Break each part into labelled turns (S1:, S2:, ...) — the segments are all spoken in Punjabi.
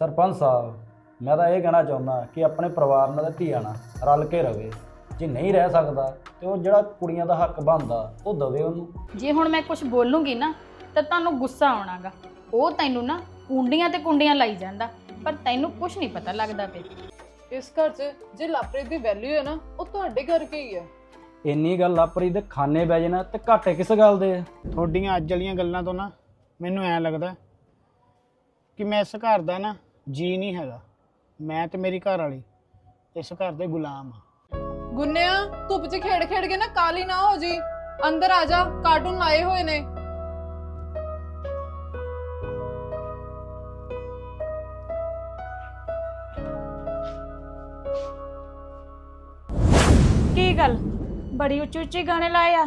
S1: ਸਰਪੰਚ ਸਾਹਿਬ ਮੈਂ ਤਾਂ ਇਹ ਕਹਿਣਾ ਚਾਹੁੰਦਾ ਕਿ ਆਪਣੇ ਪਰਿਵਾਰ ਨਾਲ ਤੇ ਧੀਆਂ ਨਾਲ ਰਲ ਕੇ ਰਵੇ। ਜੇ ਨਹੀਂ ਰਹਿ ਸਕਦਾ ਤੇ ਉਹ ਜਿਹੜਾ ਕੁੜੀਆਂ ਦਾ ਹੱਕ ਬਣਦਾ ਉਹ ਦਵੇ ਉਹਨੂੰ।
S2: ਜੇ ਹੁਣ ਮੈਂ ਕੁਝ ਬੋਲੂੰਗੀ ਨਾ ਤਾਂ ਤੁਹਾਨੂੰ ਗੁੱਸਾ ਆਉਣਾਗਾ। ਉਹ ਤੈਨੂੰ ਨਾ ਕੁੰਡੀਆਂ ਤੇ ਕੁੰਡੀਆਂ ਲਾਈ ਜਾਂਦਾ ਪਰ ਤੈਨੂੰ ਕੁਝ ਨਹੀਂ ਪਤਾ ਲੱਗਦਾ ਪਿਆ
S3: ਇਸ ਘਰ 'ਚ ਜੇ ਲਾਪ੍ਰੀਤ ਦੀ ਵੈਲਿਊ ਹੈ ਨਾ ਉਹ ਤੁਹਾਡੇ ਕਰਕੇ ਹੀ ਹੈ?
S1: ਇੰਨੀ ਗੱਲ ਲਾਪਰੀ ਦੇ ਖਾਨੇ ਬਹਿ ਜਾਣਾ ਤੇ ਘਾਟੇ ਕਿਸ ਗੱਲ ਦੇ ਆ?
S4: ਤੁਹਾਡੀਆਂ ਅੱਜ ਵਾਲੀਆਂ ਗੱਲਾਂ ਤੋਂ ਨਾ ਮੈਨੂੰ ਐ ਲੱਗਦਾ ਕਿ ਮੈਂ ਇਸ ਘਰ ਦਾ ਨਾ ਜੀ ਨਹੀਂ ਹੈਗਾ। ਮੈਂ ਤੇ ਮੇਰੀ ਘਰ ਵਾਲੀ ਇਸ ਘਰ ਦੇ ਗੁਲਾਮ ਆ।
S3: ਗੁੰਨਿਆ ਧੁੱਪ 'ਚ ਖੇਡ ਖੇਡ ਕੇ ਨਾ ਕਾਲੀ ਨਾ ਹੋ ਜੀ। ਅੰਦਰ ਆ ਜਾ ਕਾਰਟੂਨ ਲਾਏ ਹੋਏ ਨੇ।
S2: ਕੀ ਗੱਲ? ਬੜੀ ਉੱਚੀ ਉੱਚੀ ਗਾਣੇ ਲਾਏ ਆ।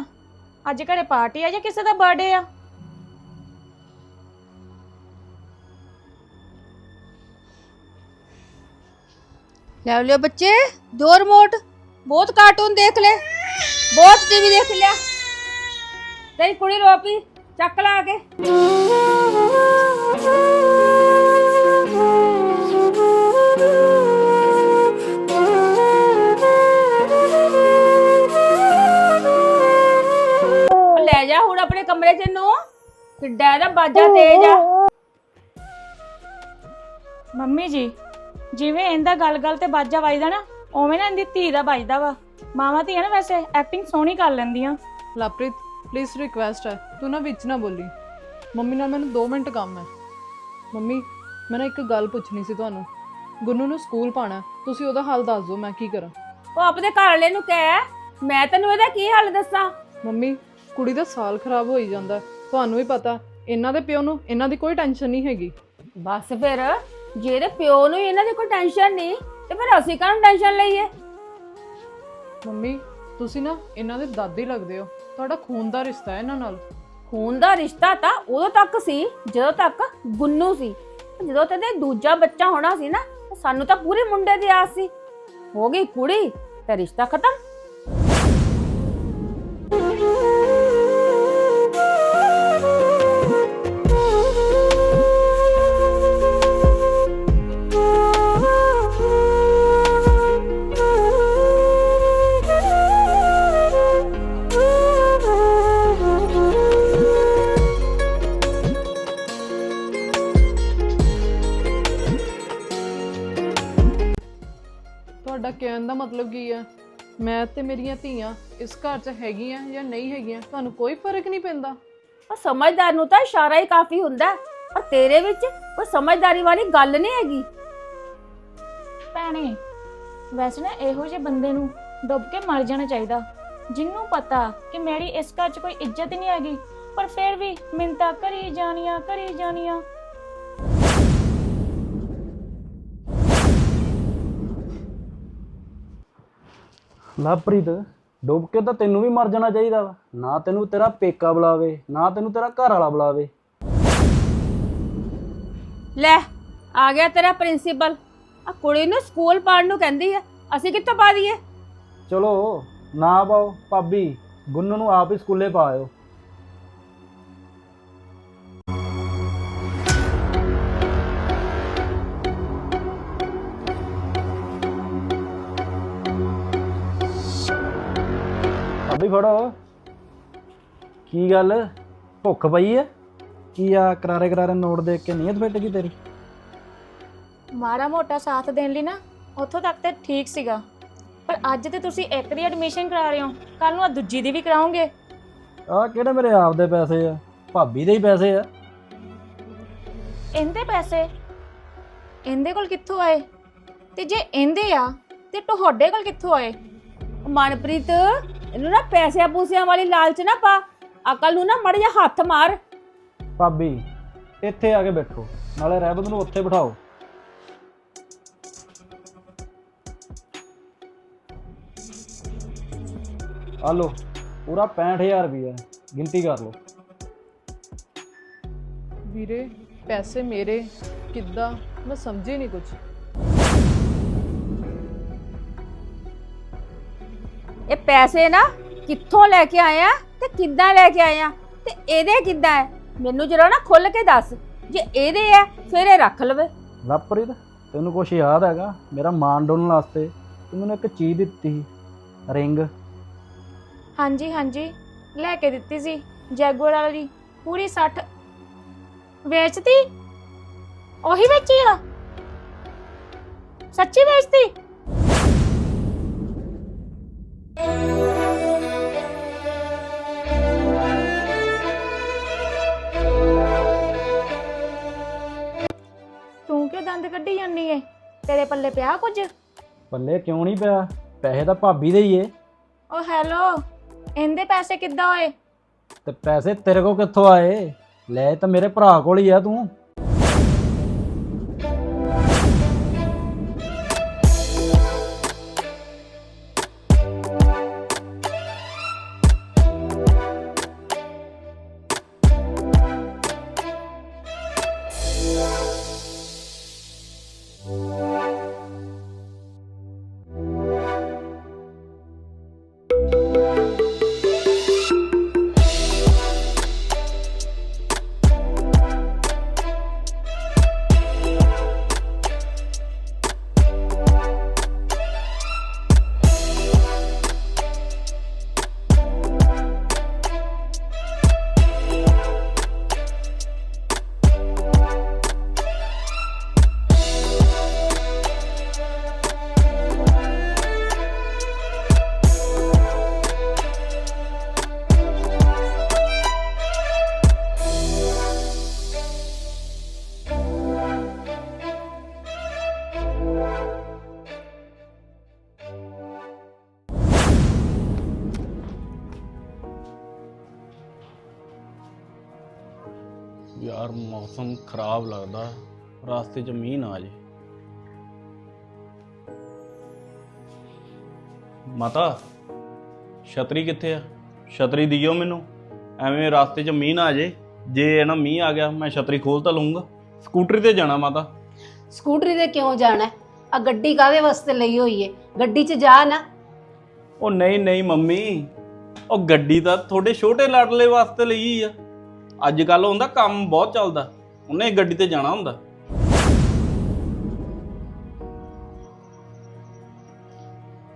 S2: ਅੱਜ ਘਰੇ ਪਾਰਟੀ ਆ ਜਾਂ ਕਿਸੇ ਦਾ ਬਰਥਡੇ ਆ?
S5: ਲੈ ਲਿਓ ਬੱਚੇ, ਦੋ ਰਿਮੋਟ ਬਹੁਤ ਕਾਰਟੂਨ ਦੇਖ ਲੈ, ਬਹੁਤ ਟੀਵੀ ਦੇਖ ਲਿਆ। ਤੇਰੀ ਕੁੜੀ ਰੋਪੀ ਚੱਕ ਲਾ ਕੇ। ਲੈ ਜਾ ਹੁਣ ਆਪਣੇ ਕਮਰੇ ਚ ਨੂੰ ਕਿੱਡਾ ਇਹਦਾ ਬਾਜਾ ਤੇਜ ਆ।
S2: ਮੰਮੀ ਜੀ ਜਿਵੇਂ ਇਹਦਾ ਗੱਲ-ਗੱਲ ਤੇ ਬਾਜਾ ਵੱਜਦਾ ਨਾ ਉਵੇਂ ਨਾ ਇਹਦੀ ਧੀ ਦਾ ਵੱਜਦਾ ਵਾ। ਮਾਵਾਂ ਧੀਆਂ ਨਾ ਵੈਸੇ ਐਕਟਿੰਗ ਸੋਹਣੀ ਕਰ ਲੈਂਦੀਆਂ।
S3: ਲਾਪ੍ਰੀਤ ਪਲੀਜ਼ ਰਿਕਵੈਸਟ ਹੈ ਤੂੰ ਨਾ ਵਿੱਚ ਨਾ ਬੋਲੀ। ਮੰਮੀ ਨਾਲ ਮੈਨੂੰ 2 ਮਿੰਟ ਕੰਮ ਹੈ। ਮੰਮੀ ਮੈਂ ਨਾ ਇੱਕ ਗੱਲ ਪੁੱਛਣੀ ਸੀ ਤੁਹਾਨੂੰ। ਗੁੰਨੂ ਨੂੰ ਸਕੂਲ ਪਾਣਾ ਤੁਸੀਂ ਉਹਦਾ ਹਾਲ ਦੱਸ ਦਿਓ ਮੈਂ ਕੀ ਕਰਾਂ।
S5: ਉਹ ਆਪਣੇ ਘਰ ਵਾਲੇ ਨੂੰ ਕਹਿ ਮੈਂ ਤੈਨੂੰ ਇਹਦਾ ਕੀ ਹਾਲ ਦੱਸਾਂ?
S3: ਮੰਮੀ ਕੁੜੀ ਦਾ ਸਾਲ ਖਰਾਬ ਹੋਈ ਜਾਂਦਾ। ਤੁਹਾਨੂੰ ਵੀ ਪਤਾ ਇਹਨਾਂ ਦੇ ਪਿਓ ਨੂੰ ਇਹਨਾਂ ਦੀ ਕੋਈ ਟੈਨਸ਼ਨ ਨਹੀਂ ਹੈਗੀ।
S5: ਬਸ ਫਿਰ। ਜੇ ਇਹਦੇ ਪਿਓ ਨੂੰ ਹੀ ਇਹਨਾਂ ਦੀ ਕੋਈ ਟੈਨਸ਼ਨ ਨਹੀਂ ਤੇ ਫਿਰ ਅਸੀਂ ਕਾਹਨੂੰ ਟੈਨਸ਼ਨ ਲਈਏ?
S3: ਮੰਮੀ ਤੁਸੀਂ ਨਾ ਇਹਨਾਂ ਦੇ ਦਾਦੀ ਲੱਗਦੇ ਹੋ। ਤੁਹਾਡਾ ਖੂਨ ਦਾ ਰਿਸ਼ਤਾ ਹੈ ਇਹਨਾਂ ਨਾਲ।
S5: ਖੂਨ ਦਾ ਰਿਸ਼ਤਾ ਤਾਂ ਉਦੋਂ ਤੱਕ ਸੀ ਜਦੋਂ ਤੱਕ ਗੁੰਨੂ ਸੀ। ਜਦੋਂ ਤੇ ਦੂਜਾ ਬੱਚਾ ਹੋਣਾ ਸੀ ਨਾ ਸਾਨੂੰ ਤਾਂ ਪੂਰੇ ਮੁੰਡੇ ਦੀ ਆਸ ਸੀ। ਹੋ ਗਈ ਕੁੜੀ ਤੇ ਰਿਸ਼ਤਾ ਖਤਮ।
S3: ਦਾ ਮਤਲਬ ਕੀ ਹੈ ਮੈਂ ਤੇ ਮੇਰੀਆਂ ਧੀਆਂ ਇਸ ਘਰ 'ਚ ਹੈਗੀਆਂ ਜਾਂ ਨਹੀਂ ਹੈਗੀਆਂ ਤੁਹਾਨੂੰ ਕੋਈ ਫ਼ਰਕ ਨਹੀਂ ਪੈਂਦਾ।
S5: ਪਰ ਸਮਝਦਾਰ ਨੂੰ ਤਾਂ ਇਸ਼ਾਰਾ ਹੀ ਕਾਫੀ ਹੁੰਦਾ ਹੈ। ਪਰ ਤੇਰੇ ਵਿੱਚ ਕੋਈ ਸਮਝਦਾਰੀ ਵਾਲੀ ਗੱਲ ਨਹੀਂ ਹੈਗੀ।
S2: ਭੈਣੇ ਵੈਸੇ ਨਾ ਇਹੋ ਜਿਹੇ ਬੰਦੇ ਨੂੰ ਡੁੱਬ ਕੇ ਮਰ ਜਾਣਾ ਚਾਹੀਦਾ। ਜਿੰਨੂੰ ਪਤਾ ਕਿ ਮੇਰੀ ਇਸ ਘਰ 'ਚ ਕੋਈ ਇੱਜ਼ਤ ਨਹੀਂ ਹੈਗੀ ਪਰ ਫਿਰ ਵੀ ਮਿੰਤਾ ਕਰੀ ਜਾਣੀਆਂ ਕਰੀ ਜਾਣੀਆਂ।
S1: ਲਵਪ੍ਰੀਤ ਡੁੱਬ ਕੇ ਤਾਂ ਤੈਨੂੰ ਵੀ ਮਰ ਜਾਣਾ ਚਾਹੀਦਾ ਵਾ। ਨਾ ਤੈਨੂੰ ਤੇਰਾ ਪੇਕਾ ਬੁਲਾਵੇ ਨਾ ਤੈਨੂੰ ਤੇਰਾ ਘਰ ਵਾਲਾ ਬੁਲਾਵੇ।
S5: ਲੈ ਆ ਗਿਆ ਤੇਰਾ ਪ੍ਰਿੰਸੀਪਲ। ਆ ਕੁੜੀ ਨੂੰ ਸਕੂਲ ਪਾਣ ਨੂੰ ਕਹਿੰਦੀ ਹੈ ਅਸੀਂ ਕਿੱਥੋਂ ਪਾ ਦਈਏ?
S1: ਚਲੋ ਨਾ ਪਾਓ ਭਾਬੀ ਗੁੰਨੂ ਨੂੰ ਆਪ ਹੀ ਸਕੂਲੇ ਪਾਇਓ ਫੜੋ। ਕੀ ਗੱਲ? ਭੁੱਖ ਪਈ ਹੈ ਕੀ ਆ ਕਰਾਰੇ ਕਰਾਰੇ ਨੋਟ ਦੇਖ ਕੇ ਨੀਅਤ ਫਿੱਟ ਗਈ ਤੇਰੀ?
S2: ਮਾੜਾ ਮੋਟਾ ਸਾਥ ਦੇਣ ਲਈ ਨਾ ਉੱਥੋਂ ਤੱਕ ਤੇ ਠੀਕ ਸੀਗਾ। ਪਰ ਅੱਜ ਤੇ ਤੁਸੀਂ ਇੱਕ ਦੀ ਐਡਮਿਸ਼ਨ ਕਰਾ ਰਹੇ ਹੋ ਕੱਲ ਨੂੰ ਆ ਦੂਜੀ ਦੀ ਵੀ ਕਰਾਓਗੇ।
S1: ਆ ਕਿਹੜੇ ਮੇਰੇ ਆਪ ਦੇ ਪੈਸੇ ਆ? ਭਾਬੀ ਦੇ ਹੀ ਪੈਸੇ ਆ।
S2: ਇਹਦੇ ਪੈਸੇ? ਇਹਦੇ ਕੋਲ ਕਿੱਥੋਂ ਆਏ? ਤੇ ਜੇ ਇਹਦੇ ਆ ਤੇ ਤੁਹਾਡੇ ਕੋਲ ਕਿੱਥੋਂ ਆਏ?
S5: ਮਨਪ੍ਰੀਤ ਇਹਨੂੰ ਨਾ ਪੈਸਿਆਂ ਪੂਸਿਆਂ ਵਾਲੀ ਲਾਲਚ ਨਾ ਪਾ। ਅਕਲ ਨੂੰ ਨਾ ਮੜ ਜਾ ਹੱਥ ਮਾਰ।
S1: ਭਾਬੀ ਇੱਥੇ ਆ ਕੇ ਬੈਠੋ ਨਾਲੇ ਰਹਿਬਤ ਨੂੰ ਉੱਥੇ ਬਿਠਾਓ। ਆ ਲੋ ਪੂਰਾ 65000 ਰੁਪਇਆ ਗਿਣਤੀ ਕਰ ਲਓ।
S3: ਵੀਰੇ ਪੈਸੇ ਮੇਰੇ ਕਿੱਦਾਂ? ਮੈਂ ਸਮਝੀ ਨਹੀਂ ਕੁਝ
S5: ਪੈਸੇ ਨਾ ਕਿੱਥੋਂ ਲੈ ਕੇ ਆਏ ਆ ਤੇ ਕਿੱਦਾਂ ਲੈ ਕੇ ਆਏ ਆ? ਤੇ ਇਹਦੇ ਕਿੱਦਾਂ ਹੈ? ਮੈਨੂੰ ਜਰਾ ਨਾ ਖੁੱਲ ਕੇ ਦੱਸ। ਜੇ ਇਹਦੇ ਆ ਫਿਰ ਇਹ ਰੱਖ ਲਵੇ।
S1: ਲਵਪ੍ਰੀਤ ਤੈਨੂੰ ਕੁਛ ਯਾਦ ਹੈਗਾ? ਮੇਰਾ ਮਾਨ ਡੋਲਣ ਵਾਸਤੇ ਤੂੰ ਮੈਨੂੰ ਇੱਕ ਚੀਜ਼ ਦਿੱਤੀ ਸੀ ਰਿੰਗ।
S2: ਹਾਂਜੀ ਹਾਂਜੀ। ਲੈ ਕੇ ਦਿੱਤੀ ਸੀ ਜੈਗੁਆਰ ਵਾਲੀ ਪੂਰੀ 60 ਵੇਚਤੀ? ਉਹੀ ਵੇਚੀ ਆ? ਸੱਚੀ ਵੇਚਤੀ? ਤੂੰ ਕਿਉਂ ਦੰਦ ਕੱਢੀ ਜਾਂਦੀ ਏ? ਤੇਰੇ ਪੱਲੇ ਪਿਆ ਕੁਝ?
S1: ਪੱਲੇ ਕਿਉਂ ਨਹੀਂ ਪਿਆ? ਪੈਸੇ ਤਾਂ ਭਾਬੀ ਦੇ ਹੀ ਏ।
S2: ਓ ਹੈਲੋ ਇਹਦੇ ਪੈਸੇ ਕਿੱਦਾਂ ਹੋਏ?
S1: ਤੇ ਪੈਸੇ ਤੇਰੇ ਕੋਲ ਕਿੱਥੋਂ ਆਏ? ਲੈ ਤਾਂ ਮੇਰੇ ਭਰਾ ਕੋਲ ਹੀ ਆ ਤੂੰ।
S6: ਖਰਾਬ ਲੱਗਦਾ ਰਾਸਤੇ 'ਚ ਮੀਂਹ ਨਾ ਆ ਜੇ। ਮਾਤਾ ਛਤਰੀ ਕਿੱਥੇ ਆ? ਛਤਰੀ ਦਿਓ ਮੈਨੂੰ। ਐਵੇਂ ਰਾਸਤੇ 'ਚ ਮੀਂਹ ਨਾ ਆ ਜੇ। ਜੇ ਇਹ ਨਾ ਮੀਂਹ ਆ ਗਿਆ ਮੈਂ ਛਤਰੀ ਖੋਲ ਤਾਂ ਲਊਂਗਾ। ਸਕੂਟਰੀ ਤੇ ਜਾਣਾ ਮਾਤਾ।
S7: ਸਕੂਟਰੀ ਤੇ ਕਿਉਂ ਜਾਣਾ? ਆ ਗੱਡੀ ਕਾਦੇ ਵਾਸਤੇ ਲਈ ਹੋਈ ਏ? ਗੱਡੀ 'ਚ ਜਾ ਨਾ।
S6: ਉਹ ਨਹੀਂ ਨਹੀਂ ਮੰਮੀ। ਉਹ ਗੱਡੀ ਤਾਂ ਤੁਹਾਡੇ ਛੋਟੇ ਲਾਡਲੇ ਵਾਸਤੇ ਲਈ ਆ। ਅੱਜ ਕੱਲ ਹੁੰਦਾ ਕੰਮ ਬਹੁਤ ਚੱਲਦਾ। ਉਹਨੇ ਗੱਡੀ ਤੇ ਜਾਣਾ ਹੁੰਦਾ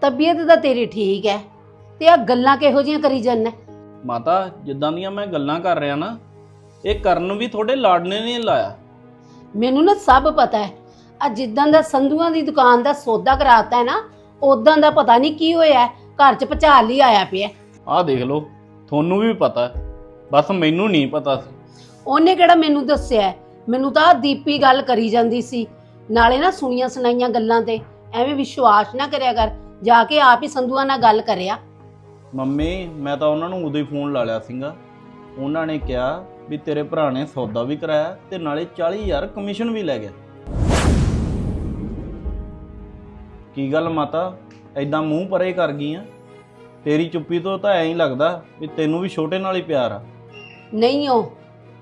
S7: ਤਬੀਅਤ ਤਾਂ ਤੇਰੀ ਠੀਕ ਹੈ ਤੇ ਆ ਗੱਲਾਂ ਕਿਹੋ ਜੀਆਂ ਕਰੀ ਜਾਂਦਾ
S6: ਮਾਤਾ ਜਿੱਦਾਂ ਦੀਆਂ ਮੈਂ ਗੱਲਾਂ ਕਰ ਰਿਹਾ ਨਾ ਇਹ ਕਰਨ ਵੀ ਤੁਹਾਡੇ ਲਾਡਨੇ ਨੇ ਲਾਇਆ
S7: ਮੈਨੂੰ ਨਾ ਸਭ ਪਤਾ ਹੈ ਆ ਜਿੱਦਾਂ ਦਾ ਸੰਧੂਆਂ ਦੀ ਦੁਕਾਨ ਦਾ ਸੌਦਾ ਕਰਾਤਾ ਹੈ ਨਾ ਉਦਾਂ ਦਾ ਪਤਾ ਨਹੀਂ ਕੀ ਹੋਇਆ। ਘਰ 'ਚ ਭਚਾਲ ਹੀ ਆਇਆ ਪਿਆ
S6: ਆਹ ਦੇਖ ਲਓ ਤੁਹਾਨੂੰ ਵੀ ਪਤਾ ਹੈ। ਬਸ ਮੈਨੂੰ ਨਹੀਂ ਪਤਾ ਸੀ
S7: ਉਹਨੇ ਕਿਹੜਾ ਮੈਨੂੰ ਦੱਸਿਆ ਹੈ? ਮੈਨੂੰ ਤਾਂ ਦੀਪੀ ਗੱਲ ਕਰੀ ਜਾਂਦੀ ਸੀ। ਨਾਲੇ ਨਾ ਸੁਣੀਆਂ ਸੁਣਾਈਆਂ ਗੱਲਾਂ ਤੇ ਐਵੇਂ ਵਿਸ਼ਵਾਸ ਨਾ ਕਰਿਆ ਕਰ ਜਾ ਕੇ ਆਪ ਹੀ ਸੰਧੂਆਂ ਨਾਲ ਗੱਲ ਕਰਿਆ।
S6: ਮੰਮੀ ਮੈਂ ਤਾਂ ਉਹਨਾਂ ਨੂੰ ਉਦੋਂ ਹੀ ਫੋਨ ਲਾ ਲਿਆ ਸੀਗਾ। ਉਹਨਾਂ ਨੇ ਕਿਹਾ ਵੀ ਤੇਰੇ ਭਰਾ ਨੇ ਸੌਦਾ ਵੀ ਕਰਾਇਆ ਤੇ ਨਾਲੇ 40000 ਕਮਿਸ਼ਨ ਵੀ ਲੈ ਗਿਆ। ਕੀ ਗੱਲ ਮਾਤਾ ਐਦਾਂ ਮੂੰਹ ਪਰੇ ਕਰ ਗਈ ਆ ਤੇਰੀ ਚੁੱਪੀ ਤੋਂ ਤਾਂ ਐਂ ਹੀ ਲੱਗਦਾ ਵੀ ਤੈਨੂੰ ਵੀ ਛੋਟੇ ਨਾਲ ਹੀ ਪਿਆਰ ਆ।
S7: ਨਹੀਂ ਉਹ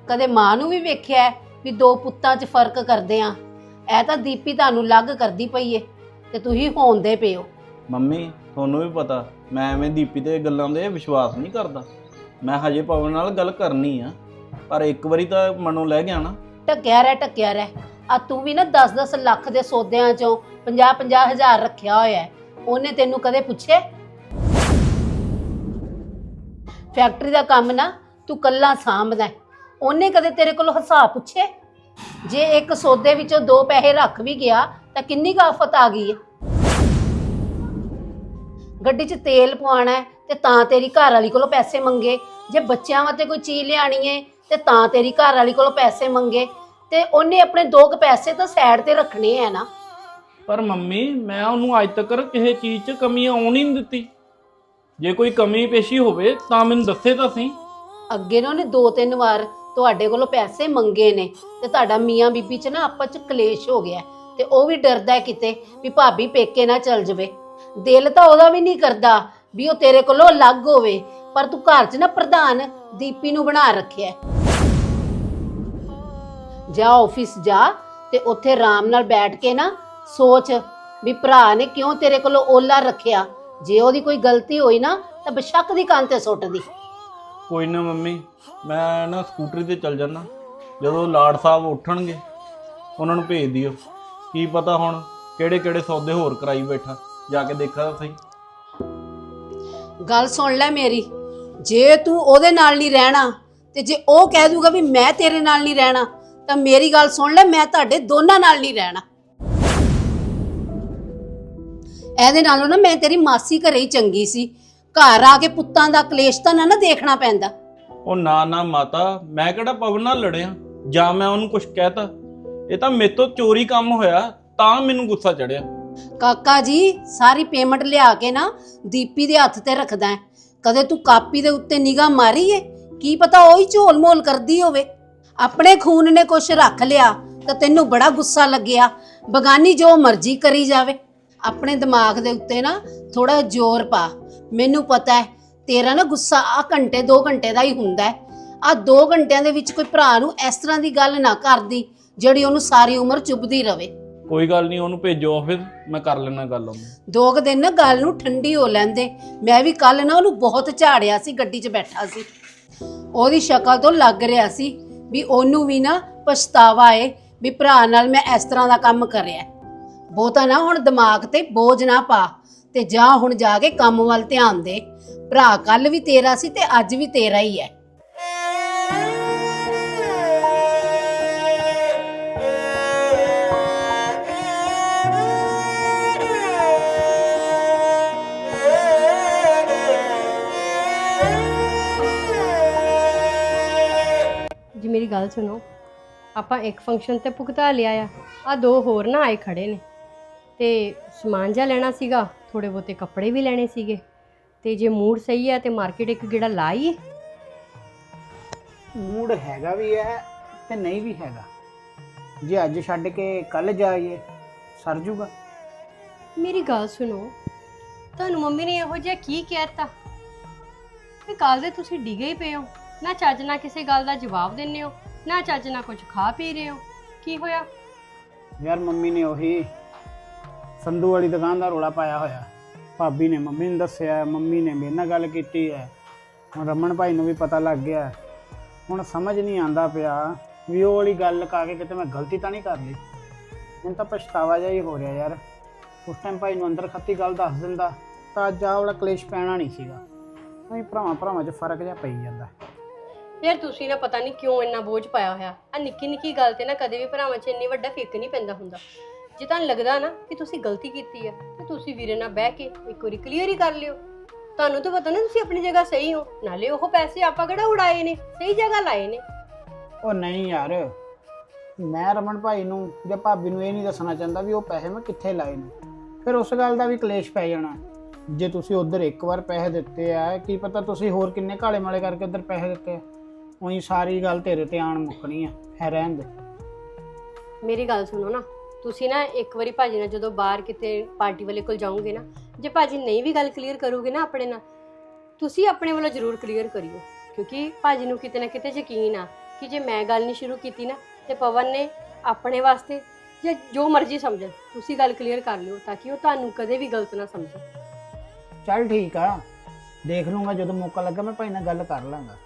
S7: ਕਦੇ ਮਾਂ ਨੂੰ ਵੀ ਵੇਖਿਆ ਹੈ? ਵੀ ਦੋ ਪੁੱਤਾਂ 'ਚ ਫ਼ਰਕ ਕਰਦੇ ਆ। ਇਹ ਤਾਂ ਦੀਪੀ ਤੁਹਾਨੂੰ ਲੱਗ ਕਰਦੀ ਪਈ ਏ ਤੇ ਤੁਸੀਂ ਹੋਂਦੇ ਪਿਓ
S6: ਮੰਮੀ ਤੁਹਾਨੂੰ ਵੀ ਪਤਾ ਮੈਂ ਐਵੇਂ ਦੀਪੀ ਤੇ ਗੱਲਾਂ ਦੇ ਵਿਸ਼ਵਾਸ ਨਹੀਂ ਕਰਦਾ। ਮੈਂ ਹਜੇ ਪਵਨ ਨਾਲ ਗੱਲ ਕਰਨੀ ਆ ਪਰ ਇੱਕ ਵਾਰੀ ਤਾਂ ਮਨੋਂ ਲੈ ਗਿਆ ਨਾ।
S7: ਟੱਕਿਆ ਰਹਿ ਟੱਕਿਆ ਰਹਿ। ਆ ਤੂੰ ਵੀ ਨਾ 10-10 ਲੱਖ ਦੇ ਸੌਦਿਆਂ 'ਚੋਂ 50-50 ਹਜ਼ਾਰ ਰੱਖਿਆ ਹੋਇਆ ਹੈ। ਉਹਨੇ ਤੈਨੂੰ ਕਦੇ ਪੁੱਛੇ ਫੈਕਟਰੀ ਦਾ ਕੰਮ ਨਾ ਤੂੰ ਕੱਲਾ ਸਾਂਭਦਾ ਹੈ। ਉਹਨੇ ਕਦੇ ਤੇਰੇ ਕੋਲ ਹਿਸਾਬ ਪੁੱਛੇ ਜੇ ਇੱਕ ਸੌਦੇ ਵਿੱਚੋਂ ਦੋ ਪੈਸੇ ਰੱਖ ਵੀ ਗਿਆ ਤਾਂ ਕਿੰਨੀ ਕੁ ਆਫਤ ਆ ਗਈ ਹੈ? ਗੱਡੀ 'ਚ ਤੇਲ ਪਵਾਉਣਾ ਹੈ ਤੇ ਤਾਂ ਤੇਰੀ ਘਰ ਵਾਲੀ ਕੋਲੋਂ ਪੈਸੇ ਮੰਗੇ। ਜੇ ਬੱਚਿਆਂ ਵਾਸਤੇ ਕੋਈ ਚੀਜ਼ ਲਿਆਣੀ ਹੈ ਤੇ ਤਾਂ ਤੇਰੀ ਘਰ ਵਾਲੀ ਕੋਲੋਂ ਪੈਸੇ ਮੰਗੇ। ਤੇ ਉਹਨੇ ਆਪਣੇ ਦੋ ਕੁ ਪੈਸੇ ਤਾਂ ਸਾਈਡ ਤੇ ਰੱਖਣੇ ਆ ਨਾ।
S6: ਪਰ ਮੰਮੀ ਮੈਂ ਉਹਨੂੰ ਅੱਜ ਤੱਕ ਕਿਸੇ ਚੀਜ਼ 'ਚ ਕਮੀ ਆਉਣ ਹੀ ਨਹੀਂ ਦਿੱਤੀ। ਜੇ ਕੋਈ ਕਮੀ ਪੇਸ਼ੀ ਹੋਵੇ ਤਾਂ ਮੈਨੂੰ ਦੱਸੇ ਤਾਂ ਸਹੀ।
S7: ਅੱਗੇ ਨਾ ਉਹਨੇ ਦੋ ਤਿੰਨ ਵਾਰ ਤੁਹਾਡੇ ਕੋਲੋਂ ਪੈਸੇ ਮੰਗੇ ਨੇ ਤੇ ਤੁਹਾਡਾ ਮੀਆਂ ਬੀਬੀ 'ਚ ਨਾ ਆਪਸ 'ਚ ਕਲੇਸ਼ ਹੋ ਗਿਆ ਤੇ ਉਹ ਵੀ ਡਰਦਾ ਹੈ ਕਿਤੇ ਵੀ ਭਾਬੀ ਪੇਕੇ ਨਾ ਚਲ ਜਾਵੇ। ਦਿਲ ਤਾਂ ਉਹਦਾ ਵੀ ਨਹੀਂ ਕਰਦਾ ਵੀ ਉਹ ਤੇਰੇ ਕੋਲੋਂ ਅਲੱਗ ਹੋਵੇ, ਪਰ ਤੂੰ ਘਰ 'ਚ ਨਾ ਪ੍ਰਧਾਨ ਦੀਪੀ ਨੂੰ ਬਣਾ ਰੱਖਿਆ ਹੈ। ਜਾ ਆਫਿਸ ਜਾ ਤੇ ਉੱਥੇ ਆਰਾਮ ਨਾਲ ਬੈਠ ਕੇ ਨਾ ਸੋਚ ਵੀ ਭਰਾ ਨੇ ਕਿਉਂ ਤੇਰੇ ਕੋਲੋਂ ਓਲਾ ਰੱਖਿਆ? ਜੇ ਉਹਦੀ ਕੋਈ ਗਲਤੀ ਹੋਈ ਨਾ ਤਾਂ ਬਸ਼ੱਕ ਦੀ ਕੰਨ ਤੇ ਸੁੱਟਦੀ।
S6: ਕੋਈ ਨਾ ਮੰਮੀ, ਮੈਂ ਨਾ ਸਕੂਟਰੀ ਤੇ ਚੱਲ ਜਾਣਾ ਜਦੋਂ ਲਾੜ ਸਾਹਿਬ ਉੱਠਣਗੇ, ਉਹਨਾਂ ਨੂੰ ਭੇਜ ਦਿਓ। ਕੀ ਪਤਾ ਹੁਣ ਕਿਹੜੇ ਕਿਹੜੇ ਸੌਦੇ ਹੋਰ ਕਰਾਈ ਬੈਠਾ, ਜਾ ਕੇ ਦੇਖਾ ਤਾਂ ਸਹੀ।
S7: ਗੱਲ ਸੁਣ ਲੈ ਮੇਰੀ, ਜੇ ਤੂੰ ਉਹਦੇ ਨਾਲ ਨਹੀਂ ਰਹਿਣਾ, ਤੇ ਜੇ ਉਹ ਕਹਿ ਦੂਗਾ ਵੀ ਮੈਂ ਤੇਰੇ ਨਾਲ ਨਹੀਂ ਰਹਿਣਾ, ਤਾਂ ਮੇਰੀ ਗੱਲ ਸੁਣ ਲੈ, ਮੈਂ ਤੁਹਾਡੇ ਦੋਨਾਂ ਨਾਲ ਨਹੀਂ ਰਹਿਣਾ। ਇਹਦੇ ਨਾਲੋਂ ਨਾ ਮੈਂ ਤੇਰੀ ਮਾਸੀ ਘਰੇ ਹੀ ਚੰਗੀ ਸੀ। ਘਰ ਆ ਕੇ ਪੁੱਤਾਂ ਦਾ ਕਲੇਸ਼ ਤਾਂ ਨਾ ਨਾ ਦੇਖਣਾ ਪੈਂਦਾ।
S6: ਉਹ ਨਾ ਨਾ ਮਾਤਾ ਮੈਂ ਕਿਹੜਾ ਪਵਨ ਨਾਲ ਲੜਿਆ? ਜਾਂ ਮੈਂ ਉਹਨੂੰ ਕੁਝ ਕਹਿਤਾ? ਇਹ ਤਾਂ ਮੇਰੇ ਤੋਂ ਚੋਰੀ ਕੰਮ ਹੋਇਆ ਤਾਂ ਮੈਨੂੰ ਗੁੱਸਾ ਚੜਿਆ।
S7: ਕਾਕਾ ਜੀ ਸਾਰੀ ਪੇਮੈਂਟ ਲਿਆ ਕੇ ਨਾ ਦੀਪੀ ਦੇ ਹੱਥ ਤੇ ਰੱਖਦਾ ਹੈ। ਕਦੇ ਤੂੰ ਕਾਪੀ ਦੇ ਉੱਤੇ ਨਿਗਾਹ ਮਾਰੀ ਏ? ਕੀ ਪਤਾ ਉਹ ਹੀ ਝੋਲ ਮੋਲ ਕਰਦੀ ਹੋਵੇ। ਆਪਣੇ ਖੂਨ ਨੇ ਕੁਛ ਰੱਖ ਲਿਆ ਤਾਂ ਤੈਨੂੰ ਬੜਾ ਗੁੱਸਾ ਲੱਗਿਆ। ਬਗਾਨੀ ਜੋ ਮਰਜ਼ੀ ਕਰੀ ਜਾਵੇ। ਆਪਣੇ ਦਿਮਾਗ ਦੇ ਉੱਤੇ ਨਾ ਥੋੜਾ ਜ਼ੋਰ ਪਾ। ਮੈਨੂੰ ਪਤਾ ਹੈ ਤੇਰਾ ਨਾ ਗੁੱਸਾ ਆ ਘੰਟੇ 2 ਘੰਟੇ ਦਾ ਹੀ ਹੁੰਦਾ ਹੈ। ਆ 2 ਘੰਟਿਆਂ ਦੇ ਵਿੱਚ ਕੋਈ ਭਰਾ ਨੂੰ ਇਸ ਤਰ੍ਹਾਂ ਦੀ ਗੱਲ ਨਾ ਕਰਦੀ ਜਿਹੜੀ ਉਹਨੂੰ ਸਾਰੀ ਉਮਰ ਚੁੱਭਦੀ ਰਵੇ।
S6: ਕੋਈ ਗੱਲ ਨਹੀਂ ਉਹਨੂੰ ਭੇਜੋ ਆਫਿਸ ਮੈਂ ਕਰ ਲੈਣਾ ਗੱਲ ਉਹਨੂੰ।
S7: ਦੋ ਕੁ ਦਿਨ ਨਾ ਗੱਲ ਨੂੰ ਠੰਡੀ ਹੋ ਲੈਂਦੇ ਮੈਂ ਵੀ ਕੱਲ ਨਾ ਉਹਨੂੰ ਬਹੁਤ ਝਾੜਿਆ ਸੀ ਗੱਡੀ 'ਚ ਬੈਠਾ ਸੀ। ਉਹਦੀ ਸ਼ਕਲ ਤੋਂ ਲੱਗ ਰਿਹਾ ਸੀ ਵੀ ਉਹਨੂੰ ਵੀ ਨਾ ਪਛਤਾਵਾ ਏ ਵੀ ਭਰਾ ਨਾਲ ਮੈਂ ਇਸ ਤਰ੍ਹਾਂ ਦਾ ਕੰਮ ਕਰਿਆ। ਬਹੁਤਾ ਨਾ ਹੁਣ ਦਿਮਾਗ ਤੇ ਬੋਝ ਨਾ ਪਾ। ਤੇ ਜਾ ਹੁਣ ਜਾ ਕੇ ਕੰਮ ਵੱਲ ਧਿਆਨ ਦੇ। ਭਰਾ ਕੱਲ ਵੀ ਤੇਰਾ ਸੀ ਤੇ ਅੱਜ ਵੀ ਤੇਰਾ ਹੀ ਹੈ
S8: ਜੀ, ਮੇਰੀ ਗੱਲ ਸੁਣੋ। ਆਪਾਂ ਇੱਕ ਫੰਕਸ਼ਨ ਤੇ ਭੁਗਤਾ ਲਿਆ ਆ। ਆ ਦੋ ਹੋਰ ਨਾ ਆਏ ਖੜੇ ਨੇ। ਤੇ ਸਮਾਨ ਜਿਹਾ ਲੈਣਾ ਸੀਗਾ। ਥੋੜੇ ਬਹੁਤੇ ਕੱਪੜੇ ਵੀ ਲੈਣੇ ਸੀਗੇ ਤੇ ਜੇ ਮੂਡ ਸਹੀ ਹੈ ਤੇ ਮਾਰਕੀਟ ਇੱਕ ਗੇੜਾ ਲਾਈਏ।
S4: ਮੂਡ ਹੈਗਾ ਵੀ ਹੈ ਤੇ ਨਹੀਂ ਵੀ ਹੈਗਾ। ਜੇ ਅੱਜ ਛੱਡ ਕੇ ਕੱਲ ਜਾਈਏ ਸਰ ਜੂਗਾ।
S8: ਮੇਰੀ ਗੱਲ ਸੁਣੋ ਤੁਹਾਨੂੰ ਮੰਮੀ ਨੇ ਇਹੋ ਜਿਹਾ ਕੀ ਕਹਿਤਾ? ਵੀ ਕੱਲ ਦੇ ਤੁਸੀਂ ਡਿਗੇ ਹੀ ਪਏ ਹੋ ਨਾ ਚੱਜ ਨਾਲ ਕਿਸੇ ਗੱਲ ਦਾ ਜਵਾਬ ਦਿੰਦੇ ਹੋ ਨਾ ਚੱਜ ਨਾਲ ਕੁਝ ਖਾ ਪੀ ਰਹੇ ਹੋ। ਕੀ ਹੋਇਆ?
S4: ਯਾਰ ਮੰਮੀ ਨੇ ਉਹੀ ਸੰਧੂ ਵਾਲੀ ਦੁਕਾਨ ਦਾ ਰੋਲਾ ਪਾਇਆ ਹੋਇਆ। ਭਾਬੀ ਨੇ ਮੰਮੀ ਨੂੰ ਦੱਸਿਆ, ਮੰਮੀ ਨੇ ਮੇਰੇ ਨਾਲ ਗੱਲ ਕੀਤੀ ਹੈ। ਹੁਣ ਰਮਨ ਭਾਈ ਨੂੰ ਵੀ ਪਤਾ ਲੱਗ ਗਿਆ ਹੁਣ ਸਮਝ ਨਹੀਂ ਆਂਦਾ ਪਿਆ ਵੀ ਉਹ ਵਾਲੀ ਗੱਲ ਕਾ ਕੇ ਕਿਤੇ ਮੈਂ ਗਲਤੀ ਤਾਂ ਨਹੀਂ ਕਰ ਲਈ। ਹੁਣ ਤਾਂ ਪਛਤਾਵਾ ਜਿਹਾ ਹੀ ਹੋ ਰਿਹਾ ਯਾਰ। ਉਸ ਟਾਈਮ ਭਾਈ ਨੂੰ ਅੰਦਰ ਖੱਤੀ ਗੱਲ ਦੱਸ ਦਿੰਦਾ, ਤਾਂ ਅੱਜ ਆਹ ਵਾਲਾ ਕਲੇਸ਼ ਪੈਣਾ ਨਹੀਂ ਸੀਗਾ। ਨਹੀਂ ਭਰਾਵਾਂ ਭਰਾਵਾਂ 'ਚ ਫ਼ਰਕ ਜਿਹਾ ਪਈ ਜਾਂਦਾ।
S8: ਯਾਰ ਤੁਸੀਂ ਨਾ ਪਤਾ ਨਹੀਂ ਕਿਉਂ ਇੰਨਾ ਬੋਝ ਪਾਇਆ ਹੋਇਆ। ਆ ਨਿੱਕੀ ਨਿੱਕੀ ਗੱਲ ਤੇ ਨਾ ਕਦੇ ਵੀ ਭਰਾਵਾਂ 'ਚ ਇੰਨੀ ਵੱਡਾ ਫਿੱਕ ਨਹੀਂ ਪੈਂਦਾ ਹੁੰਦਾ। ਜੇ ਤੁਹਾਨੂੰ ਲੱਗਦਾ ਨਾ ਕਿ ਤੁਸੀਂ ਗਲਤੀ ਕੀਤੀ ਹੈ ਤੇ ਤੁਸੀਂ ਵੀਰੇ ਨਾਲ ਬਹਿ ਕੇ ਇੱਕ ਵਾਰੀ ਕਲੀਅਰ ਹੀ ਕਰ ਲਿਓ। ਤੁਹਾਨੂੰ ਤਾਂ ਪਤਾ ਨਾ ਤੁਸੀਂ ਆਪਣੀ ਜਗ੍ਹਾ ਸਹੀ ਹੋ ਨਾਲੇ ਉਹ ਪੈਸੇ ਆਪਾਂ ਕਿਹੜਾ ਉਡਾਏ ਨੇ ਸਹੀ ਜਗ੍ਹਾ ਲਾਏ ਨੇ।
S4: ਉਹ ਨਹੀਂ ਯਾਰ ਮੈਂ ਰਮਨ ਭਾਈ ਨੂੰ ਜਾਂ ਭਾਬੀ ਨੂੰ ਇਹ ਨਹੀਂ ਦੱਸਣਾ ਚਾਹੁੰਦਾ ਵੀ ਉਹ ਪੈਸੇ ਮੈਂ ਕਿੱਥੇ ਲਾਏ ਨੇ। ਫਿਰ ਉਸ ਗੱਲ ਦਾ ਵੀ ਕਲੇਸ਼ ਪੈ ਜਾਣਾ। ਜੇ ਤੁਸੀਂ ਉਧਰ ਇੱਕ ਵਾਰ ਪੈਸੇ ਦਿੱਤੇ ਆ ਕੀ ਪਤਾ ਤੁਸੀਂ ਹੋਰ ਕਿੰਨੇ ਕਾਲੇ ਮਾਲੇ ਕਰਕੇ ਉਧਰ ਪੈਸੇ ਦਿੱਤੇ ਆ। ਉਹੀ ਸਾਰੀ ਗੱਲ ਤੇਰੇ ਤੇ ਆਣ ਮੁੱਕਣੀ ਆ ਹੈ ਰਹਿਣ ਦੇ।
S8: ਮੇਰੀ ਗੱਲ ਸੁਣੋ ਨਾ ਤੁਸੀਂ ਨਾ ਇੱਕ ਵਾਰੀ ਭਾਜੀ ਨਾਲ ਜਦੋਂ ਬਾਹਰ ਕਿਤੇ ਪਾਰਟੀ ਵਾਲੇ ਕੋਲ ਜਾਓਗੇ ਨਾ, ਜੇ ਭਾਜੀ ਨਹੀਂ ਵੀ ਗੱਲ ਕਲੀਅਰ ਕਰੋਗੇ ਨਾ ਆਪਣੇ ਨਾਲ, ਤੁਸੀਂ ਆਪਣੇ ਵੱਲੋਂ ਜ਼ਰੂਰ ਕਲੀਅਰ ਕਰਿਓ। ਕਿਉਂਕਿ ਭਾਜੀ ਨੂੰ ਕਿਤੇ ਨਾ ਕਿਤੇ ਯਕੀਨ ਆ ਕਿ ਜੇ ਮੈਂ ਗੱਲ ਨਹੀਂ ਸ਼ੁਰੂ ਕੀਤੀ ਨਾ, ਤੇ ਪਵਨ ਨੇ ਆਪਣੇ ਵਾਸਤੇ ਜਾਂ ਜੋ ਮਰਜ਼ੀ ਸਮਝਣ, ਤੁਸੀਂ ਗੱਲ ਕਲੀਅਰ ਕਰ ਲਿਓ ਤਾਂ ਕਿ ਉਹ ਤੁਹਾਨੂੰ ਕਦੇ ਵੀ ਗਲਤ ਨਾ ਸਮਝੇ
S4: ਚੱਲ ਠੀਕ ਆ। ਦੇਖ ਲੂੰਗਾ ਜਦੋਂ ਮੌਕਾ ਲੱਗਾ ਮੈਂ ਭਾਈ ਨਾਲ ਗੱਲ ਕਰ ਲਾਂਗਾ।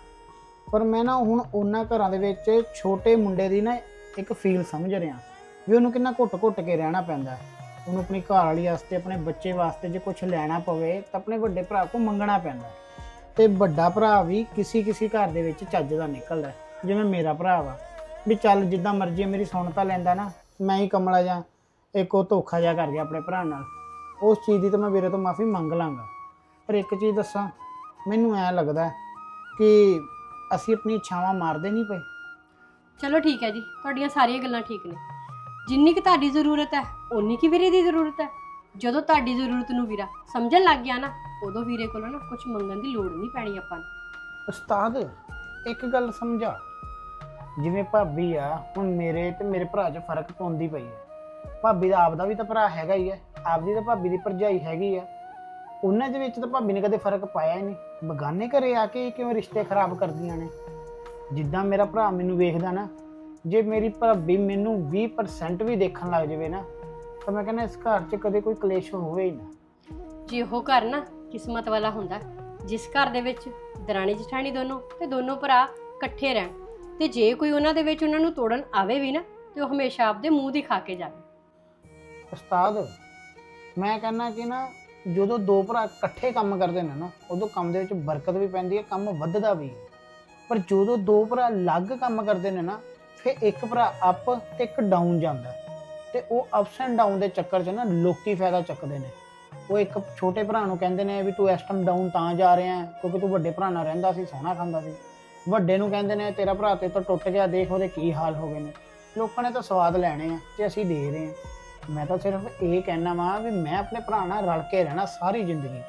S4: ਪਰ ਮੈਂ ਨਾ ਹੁਣ ਉਹਨਾਂ ਘਰਾਂ ਦੇ ਵਿੱਚ ਛੋਟੇ ਮੁੰਡੇ ਦੀ ਨਾ ਇੱਕ ਫੀਲ ਸਮਝ ਰਿਹਾ। ਵੀ ਉਹਨੂੰ ਕਿੰਨਾ ਘੁੱਟ-ਘੁੱਟ ਕੇ ਰਹਿਣਾ ਪੈਂਦਾ ਹੈ। ਉਹਨੂੰ ਆਪਣੀ ਘਰ ਵਾਲੀ ਵਾਸਤੇ, ਆਪਣੇ ਬੱਚੇ ਵਾਸਤੇ ਜੇ ਕੁਝ ਲੈਣਾ ਪਵੇ, ਤਾਂ ਆਪਣੇ ਵੱਡੇ ਭਰਾ ਕੋਲ ਮੰਗਣਾ ਪੈਂਦਾ ਹੈ। ਤੇ ਵੱਡਾ ਭਰਾ ਵੀ ਕਿਸੇ ਕਿਸੇ ਘਰ ਦੇ ਵਿੱਚ ਚੱਜ ਦਾ ਨਿਕਲਦਾ ਹੈ। ਜਿਵੇਂ ਮੇਰਾ ਭਰਾ ਵਾ, ਵੀ ਚੱਲ ਜਿੱਦਾਂ ਮਰਜ਼ੀ ਮੇਰੀ ਸੁਣ ਤਾਂ ਲੈਂਦਾ ਨਾ, ਮੈਂ ਹੀ ਕਮਲਾ ਜਾਂ ਇੱਕ ਉਹ ਧੋਖਾ ਜਿਹਾ ਕਰ ਗਿਆ ਆਪਣੇ ਭਰਾ ਨਾਲ ਉਸ ਚੀਜ਼ ਦੀ ਤਾਂ ਮੈਂ ਵੀਰੇ ਤੋਂ ਮਾਫੀ ਮੰਗ ਲਾਂਗਾ ਪਰ ਇੱਕ ਚੀਜ਼ ਦੱਸਾਂ, ਮੈਨੂੰ ਐ ਲੱਗਦਾ ਕਿ ਅਸੀਂ ਆਪਣੀ ਇੱਛਾਵਾਂ ਮਾਰਦੇ ਨਹੀਂ ਪਏ
S8: ਚਲੋ ਠੀਕ ਹੈ ਜੀ, ਤੁਹਾਡੀਆਂ ਸਾਰੀਆਂ ਗੱਲਾਂ ਠੀਕ ਨੇ ਜਿੰਨੀ ਕਿ ਤੁਹਾਡੀ ਜ਼ਰੂਰਤ ਹੈ, ਓਨੀ ਕਿ ਵੀਰੇ ਦੀ ਜ਼ਰੂਰਤ ਹੈ। ਜਦੋਂ ਤੁਹਾਡੀ ਜ਼ਰੂਰਤ ਨੂੰ ਵੀਰਾ ਸਮਝਣ ਲੱਗ ਗਿਆ ਨਾ, ਉਦੋਂ ਵੀਰੇ ਕੋਲੋਂ ਨਾ ਕੁਝ ਮੰਗਣ ਦੀ ਲੋੜ ਨਹੀਂ ਪੈਣੀ ਆਪਾਂ ਨੂੰ।
S4: ਉਸਤਾਦ, ਇੱਕ ਗੱਲ ਸਮਝਾ। ਜਿਵੇਂ ਭਾਬੀ ਆ, ਹੁਣ ਮੇਰੇ ਤੇ ਮੇਰੇ ਭਰਾ 'ਚ ਫ਼ਰਕ ਪਾਉਂਦੀ ਪਈ ਹੈ। ਭਾਬੀ ਦਾ ਆਪਦਾ ਵੀ ਤਾਂ ਭਰਾ ਹੈਗਾ ਹੀ ਹੈ, ਆਪਦੀ ਤਾਂ ਭਾਬੀ ਦੀ ਭਰਜਾਈ ਹੈਗੀ ਆ ਉਹਨਾਂ ਦੇ ਵਿੱਚ ਤਾਂ ਭਾਬੀ ਨੇ ਕਦੇ ਫ਼ਰਕ ਪਾਇਆ ਹੀ ਨਹੀਂ। ਬਗਾਨੇ ਘਰੇ ਆ ਕੇ ਇਹ ਕਿਉਂ ਰਿਸ਼ਤੇ ਖਰਾਬ ਕਰਦੀਆਂ ਨੇ? ਜਿੱਦਾਂ ਮੇਰਾ ਭਰਾ ਮੈਨੂੰ ਵੇਖਦਾ ਨਾ ਜੇ ਮੇਰੀ ਭਾਬੀ ਮੈਨੂੰ 20% ਵੀ ਦੇਖਣ ਲੱਗ ਜਾਵੇ ਨਾ ਤਾਂ ਮੈਂ ਕਹਿੰਦਾ ਇਸ ਘਰ 'ਚ ਕਦੇ ਕੋਈ ਕਲੇਸ਼ ਹੋਵੇ ਹੀ ਨਾ।
S8: ਜੇ ਉਹ ਘਰ ਨਾ ਕਿਸਮਤ ਵਾਲਾ ਹੁੰਦਾ ਜਿਸ ਘਰ ਦੇ ਵਿੱਚ ਦਰਾਣੀ ਜਠਾਣੀ ਦੋਨੋਂ ਤੇ ਦੋਨੋਂ ਭਰਾ ਇਕੱਠੇ ਰਹਿਣ ਤੇ ਜੇ ਕੋਈ ਉਹਨਾਂ ਦੇ ਵਿੱਚ ਉਹਨਾਂ ਨੂੰ ਤੋੜਨ ਆਵੇ ਵੀ ਨਾ ਤੇ ਉਹ ਹਮੇਸ਼ਾ ਆਪਦੇ ਮੂੰਹ ਦੀ ਖਾ ਕੇ ਜਾਵੇ।
S4: ਉਸਤਾਦ ਮੈਂ ਕਹਿੰਦਾ ਕਿ ਨਾ ਜਦੋਂ ਦੋ ਭਰਾ ਇਕੱਠੇ ਕੰਮ ਕਰਦੇ ਨੇ ਨਾ ਉਦੋਂ ਕੰਮ ਦੇ ਵਿੱਚ ਬਰਕਤ ਵੀ ਪੈਂਦੀ ਹੈ ਕੰਮ ਵੱਧਦਾ ਵੀ ਹੈ। ਪਰ ਜਦੋਂ ਦੋ ਭਰਾ ਅਲੱਗ ਕੰਮ ਕਰਦੇ ਨੇ ਨਾ ਕਿ ਇੱਕ ਭਰਾ ਅਪ ਤੇ ਇੱਕ ਡਾਊਨ ਜਾਂਦਾ ਹੈ। ਤੇ ਉਹ ਅਪਸ ਐਂਡ ਡਾਊਨ ਦੇ ਚੱਕਰ 'ਚ ਨਾ ਲੋਕੀ ਫਾਇਦਾ ਚੱਕਦੇ ਨੇ। ਉਹ ਇੱਕ ਛੋਟੇ ਭਰਾ ਨੂੰ ਕਹਿੰਦੇ ਨੇ ਵੀ ਤੂੰ ਇਸ ਟਾਈਮ ਡਾਊਨ ਤਾਂ ਜਾ ਰਿਹਾ ਕਿਉਂਕਿ ਤੂੰ ਵੱਡੇ ਭਰਾ ਨਾਲ ਰਹਿੰਦਾ ਸੀ ਸੋਨਾ ਖਾਂਦਾ ਸੀ। ਵੱਡੇ ਨੂੰ ਕਹਿੰਦੇ ਨੇ, ਤੇਰਾ ਭਰਾ ਤੇ ਤਾਂ ਟੁੱਟ ਗਿਆ, ਦੇਖ ਉਹਦੇ ਕੀ ਹਾਲ ਹੋ ਗਏ ਨੇ। ਲੋਕਾਂ ਨੇ ਤਾਂ ਸਵਾਦ ਲੈਣੇ ਆ ਤੇ ਅਸੀਂ ਦੇ ਰਹੇ ਹਾਂ। ਮੈਂ ਤਾਂ ਸਿਰਫ ਇਹ ਕਹਿਣਾ ਵਾਂ ਵੀ ਮੈਂ ਆਪਣੇ ਭਰਾ ਨਾਲ ਰਲ ਕੇ ਰਹਿਣਾ ਸਾਰੀ ਜ਼ਿੰਦਗੀ।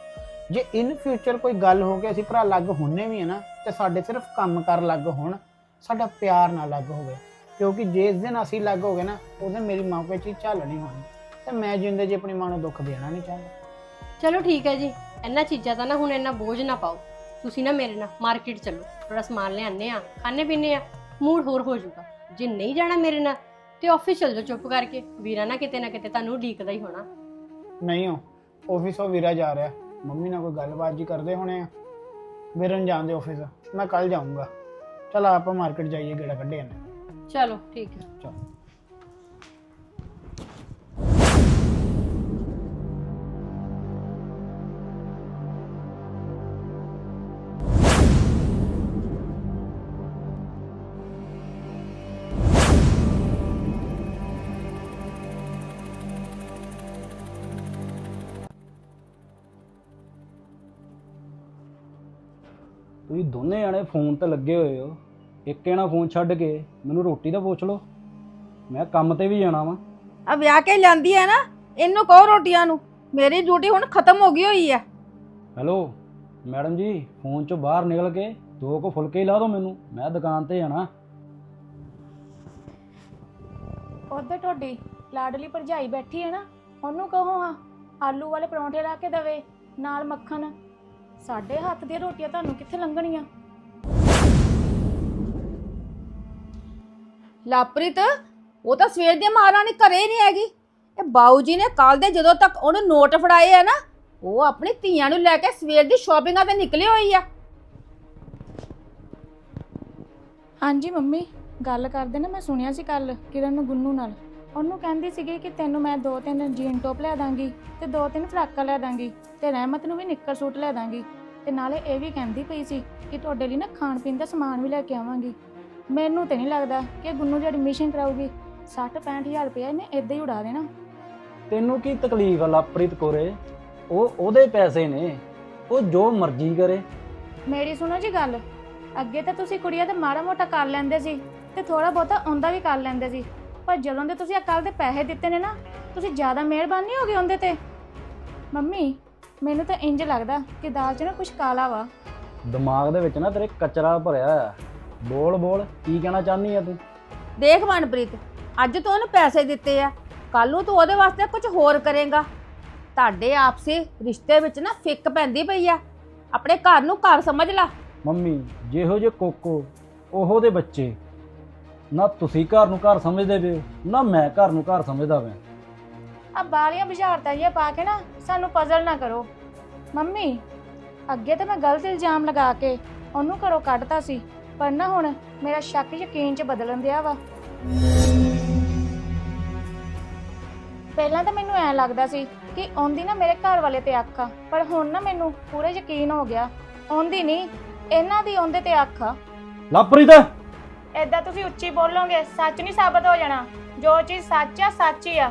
S4: ਜੇ ਇਨ ਫਿਊਚਰ ਕੋਈ ਗੱਲ ਹੋ ਕੇ ਅਸੀਂ ਭਰਾ ਲੱਗ ਹੁੰਨੇ ਵੀ ਹੈ ਨਾ, ਤੇ ਸਾਡੇ ਸਿਰਫ ਕੰਮ ਕਰ ਲੱਗ ਹੋਣ, ਸਾਡਾ ਪਿਆਰ ਨਾਲ ਲੱਗ ਹੋਵੇ। ਕਿਉਂਕਿ ਜੇ ਇਸ ਦਿਨ ਅਸੀਂ ਲੱਗ ਹੋ ਗਏ ਨਾ ਉਸ ਦਿਨ ਮੇਰੀ ਮਾਂ ਕੋਈ ਚੀਜ਼ ਝੱਲ ਨਹੀਂ ਹੋਣੀ। ਤੇ ਮੈਂ ਜਿੰਦੇ ਜੀ ਆਪਣੀ ਮਾਂ ਨੂੰ ਦੁੱਖ ਦੇਣਾ ਨਹੀਂ ਚਾਹੁੰਦਾ।
S8: ਚਲੋ ਠੀਕ ਹੈ ਜੀ ਇਹਨਾਂ ਚੀਜ਼ਾਂ ਦਾ ਨਾ ਹੁਣ ਇੰਨਾ ਬੋਝ ਨਾ ਪਾਓ। ਤੁਸੀਂ ਨਾ ਮੇਰੇ ਨਾਲ ਮਾਰਕੀਟ ਚੱਲੋ ਥੋੜਾ ਸਮਾਨ ਲਿਆਉਂਦੇ ਆ ਖਾਣੇ ਪੀਣੇ ਆ ਮੂਡ ਹੋਰ ਹੋ ਜਾਊਗਾ। ਜੇ ਨਹੀਂ ਜਾਣਾ ਮੇਰੇ ਨਾਲ ਤੇ ਆਫਿਸ ਚੱਲ ਜਾਓ ਚੁੱਪ ਕਰਕੇ। ਵੀਰਾ ਨਾ ਕਿਤੇ ਨਾ ਕਿਤੇ ਤੁਹਾਨੂੰ ਉਡੀਕਦਾ ਹੀ ਹੋਣਾ।
S4: ਨਹੀਂ ਹੋ ਆਫਿਸ ਉਹ ਵੀਰਾ ਜਾ ਰਿਹਾ। ਮੰਮੀ ਨਾਲ ਕੋਈ ਗੱਲਬਾਤ ਜੀ ਕਰਦੇ ਹੋਣੇ ਆ? ਵੀਰਨ ਜਾਂਦੇ ਆਫਿਸ ਮੈਂ ਕੱਲ ਜਾਊਂਗਾ। ਚਲ ਆਪਾਂ ਮਾਰਕੀਟ ਜਾਈਏ ਗੇੜਾ ਕੱਢੇ ਨੇ
S8: ਚਲੋ ਠੀਕ ਹੈ।
S4: ਚਲ।
S1: ਤੁਸੀਂ ਦੋਨੇ ਜਾਣੇ ਫੋਨ ਤੇ ਲੱਗੇ ਹੋਏ ਹੋ। ਇੱਕ ਜਣਾ ਫੋਨ ਛੱਡ ਕੇ ਮੈਨੂੰ ਰੋਟੀ ਦਾ ਪੁੱਛ ਲਓ। ਮੈਂ ਕੰਮ ਤੇ ਵੀ ਜਾਣਾ ਵਾਂ।
S5: ਆ ਵਿਆਹ ਕੇ ਜਾਂਦੀ ਹੈ ਨਾ ਇਹਨੂੰ ਕਹੋ ਰੋਟੀਆਂ ਨੂੰ। ਮੇਰੀ ਡਿਊਟੀ ਹੁਣ ਖਤਮ ਹੋ ਗਈ ਹੋਈ ਹੈ
S1: ਹੈਲੋ ਮੈਡਮ ਜੀ ਫੋਨ ਚੋਂ ਬਾਹਰ ਨਿਕਲ ਕੇ ਦੋ ਕੁ ਫੁਲਕੇ ਹੀ ਲਾ ਦਿਓ ਮੈਨੂੰ ਮੈਂ ਦੁਕਾਨ ਤੇ ਜਾਣਾ।
S2: ਉਧਰ ਤੁਹਾਡੀ ਲਾਡਲੀ ਭਰਜਾਈ ਬੈਠੀ ਹੈ ਨਾ ਉਹਨੂੰ ਕਹੋ ਹਾਂ ਆਲੂ ਵਾਲੇ ਪਰੌਂਠੇ ਲਾ ਕੇ ਦਵੇ ਨਾਲ ਮੱਖਣ। ਸਾਡੇ ਹੱਥ ਦੀਆਂ ਰੋਟੀਆਂ ਤੁਹਾਨੂੰ ਕਿੱਥੇ ਲੰਘਣੀਆਂ?
S5: ਲਾਪ੍ਰਿਤ, ਉਹ ਤਾਂ ਸਵੇਰ ਦੀ ਮਹਾਰਾਣੀ ਘਰੇ ਨਹੀਂ ਹੈਗੀ। ਇਹ ਬਾਊ ਜੀ ਨੇ ਕੱਲ ਦੇ ਜਦੋਂ ਤੱਕ ਉਹਨੂੰ ਨੋਟ ਫੜਾਏ ਆ ਨਾ, ਉਹ ਆਪਣੀ ਧੀਆਂ ਨੂੰ ਲੈ ਕੇ ਸਵੇਰ ਦੀ ਸ਼ਾਪਿੰਗਾਂ ਤੇ ਨਿਕਲੀ ਹੋਈ ਆ।
S2: ਹਾਂਜੀ ਮੰਮੀ, ਗੱਲ ਕਰਦੇ ਨਾ ਮੈਂ ਸੁਣਿਆ ਸੀ ਕੱਲ ਕਿਰਨ ਨੂੰ ਗੁੰਨੂ ਨਾਲ। ਉਹਨੂੰ ਕਹਿੰਦੀ ਸੀਗੀ ਕਿ ਤੈਨੂੰ ਮੈਂ ਦੋ ਤਿੰਨ ਜੀਨ ਟੋਪ ਲੈ ਦਾਂਗੀ ਤੇ ਦੋ ਤਿੰਨ ਫਰਾਕਾਂ ਲੈ ਦਾਂਗੀ ਤੇ ਰਹਿਮਤ ਨੂੰ ਵੀ ਨਿੱਕਰ ਸੂਟ ਲੈ ਦਾਂਗੀ ਤੇ ਨਾਲੇ ਇਹ ਵੀ ਕਹਿੰਦੀ ਪਈ ਸੀ ਕਿ ਤੁਹਾਡੇ ਲਈ ਨਾ ਖਾਣ ਪੀਣ ਦਾ ਸਮਾਨ ਵੀ ਲੈ ਕੇ ਆਵਾਂਗੀ। ਮੈਨੂੰ ਤੇ ਨਹੀਂ ਲੱਗਦਾ ਕਿ ਗੁੰਨੂ ਦੀ ਐਡਮਿਸ਼ਨ ਕਰਾਊਗੀ। 60 65000 ਰੁਪਏ ਇਹਨੇ ਇਦਾਂ ਹੀ ਉਡਾ ਦੇਣਾ।
S1: ਤੈਨੂੰ ਕੀ ਤਕਲੀਫ ਆ ਲਵਪ੍ਰੀਤ ਕੋਰੇ? ਉਹ ਉਹਦੇ ਪੈਸੇ ਨੇ ਉਹ ਜੋ ਮਰਜ਼ੀ ਕਰੇ।
S2: ਮੇਰੀ ਸੁਣੋ ਜੀ ਗੱਲ ਅੱਗੇ ਤਾਂ ਤੁਸੀਂ ਕੁੜੀਆਂ ਤੇ ਮਾੜਾ ਮੋਟਾ ਕਰ ਲੈਂਦੇ ਸੀ ਤੇ ਥੋੜਾ ਬਹੁਤਾ ਆਉਂਦਾ ਵੀ ਕਰ ਲੈਂਦੇ ਸੀ। ਪਰ ਜਦੋਂ ਦੇ ਤੁਸੀਂ ਕੱਲ ਦੇ ਪੈਸੇ ਦਿੱਤੇ ਨੇ ਨਾ ਤੁਸੀਂ ਜ਼ਿਆਦਾ ਮਿਹਰਬਾਨੀ ਹੋ ਗਏ ਉਹਦੇ ਤੇ। ਮੰਮੀ ਮੈਨੂੰ ਤਾਂ ਇੰਜ ਲੱਗਦਾ ਕਿ ਦਾਲ 'ਚ ਨਾ ਕੁਝ ਕਾਲਾ ਵਾ।
S1: ਦਿਮਾਗ ਦੇ ਵਿੱਚ ਨਾ ਤੇਰੇ ਕਚਰਾ ਭਰਿਆ ਆ ਬੋਲ ਬੋਲ ਕੀ ਕਹਿਣਾ ਚਾਹਨੀ ਆ ਤੂੰ?
S5: ਦੇਖ ਮਨਪ੍ਰੀਤ ਅੱਜ ਤੂੰ ਉਹਨੂੰ ਪੈਸੇ ਦਿੱਤੇ ਆ ਕੱਲ ਨੂੰ ਤੂੰ ਉਹਦੇ ਵਾਸਤੇ ਕੁਝ ਹੋਰ ਕਰੇਗਾ। ਤੁਹਾਡੇ ਆਪਸੀ ਰਿਸ਼ਤੇ ਵਿੱਚ ਨਾ ਫਿੱਕ ਪੈਂਦੀ ਪਈ ਆ। ਆਪਣੇ ਘਰ ਨੂੰ ਘਰ ਸਮਝ ਲੈ।
S1: ਮੰਮੀ ਜਿਹੋ ਜੇ ਕੋਕੋ ਉਹੋ ਦੇ ਬੱਚੇ ਨਾ ਤੁਸੀਂ ਘਰ ਨੂੰ ਘਰ ਸਮਝਦੇ ਪਏ ਹੋ, ਨਾ ਮੈਂ ਘਰ ਨੂੰ ਘਰ ਸਮਝਦਾ ਪਿਆ।
S2: ਆ ਬਾਲੀਆਂ ਬੁਝਾਰਤਾਂ ਜਿਹੀਆਂ ਪਾ ਕੇ ਨਾ ਸਾਨੂੰ ਪਜ਼ਲ ਨਾ ਕਰੋ। ਮੰਮੀ ਅੱਗੇ ਤਾਂ ਮੈਂ ਗਲਤ ਇਲਜ਼ਾਮ ਲਗਾ ਕੇ ਉਹਨੂੰ ਘਰੋਂ ਕੱਢਤਾ ਸੀ। ਪਰ ਨਾ ਹੁਣ ਮੇਰਾ ਸ਼ੱਕ ਯਕੀਨ 'ਚ ਬਦਲਣ ਦਿਆ ਵਾ। ਪਹਿਲਾਂ ਤਾਂ ਮੈਨੂੰ ਐ ਲੱਗਦਾ ਸੀ ਕਿ ਆਉਂਦੀ ਨਾ ਮੇਰੇ ਘਰ ਵਾਲੇ ਤੇ ਅੱਖ ਆ ਪਰ ਹੁਣ ਨਾ ਮੈਨੂੰ ਪੂਰਾ ਯਕੀਨ ਹੋ ਗਿਆ। ਆਉਂਦੀ ਨਹੀਂ ਇਹਨਾਂ ਦੀ ਆਉਂਦੇ ਤੇ ਅੱਖ ਆ।
S1: ਲਵਪ੍ਰੀਤ
S2: ਏਦਾਂ ਤੁਸੀਂ ਉੱਚੀ ਬੋਲੋਗੇ ਸੱਚ ਨਹੀਂ ਸਾਬਤ ਹੋ ਜਾਣਾ। ਜੋ ਚੀਜ਼ ਸੱਚ ਆ ਸੱਚ ਹੀ ਆ।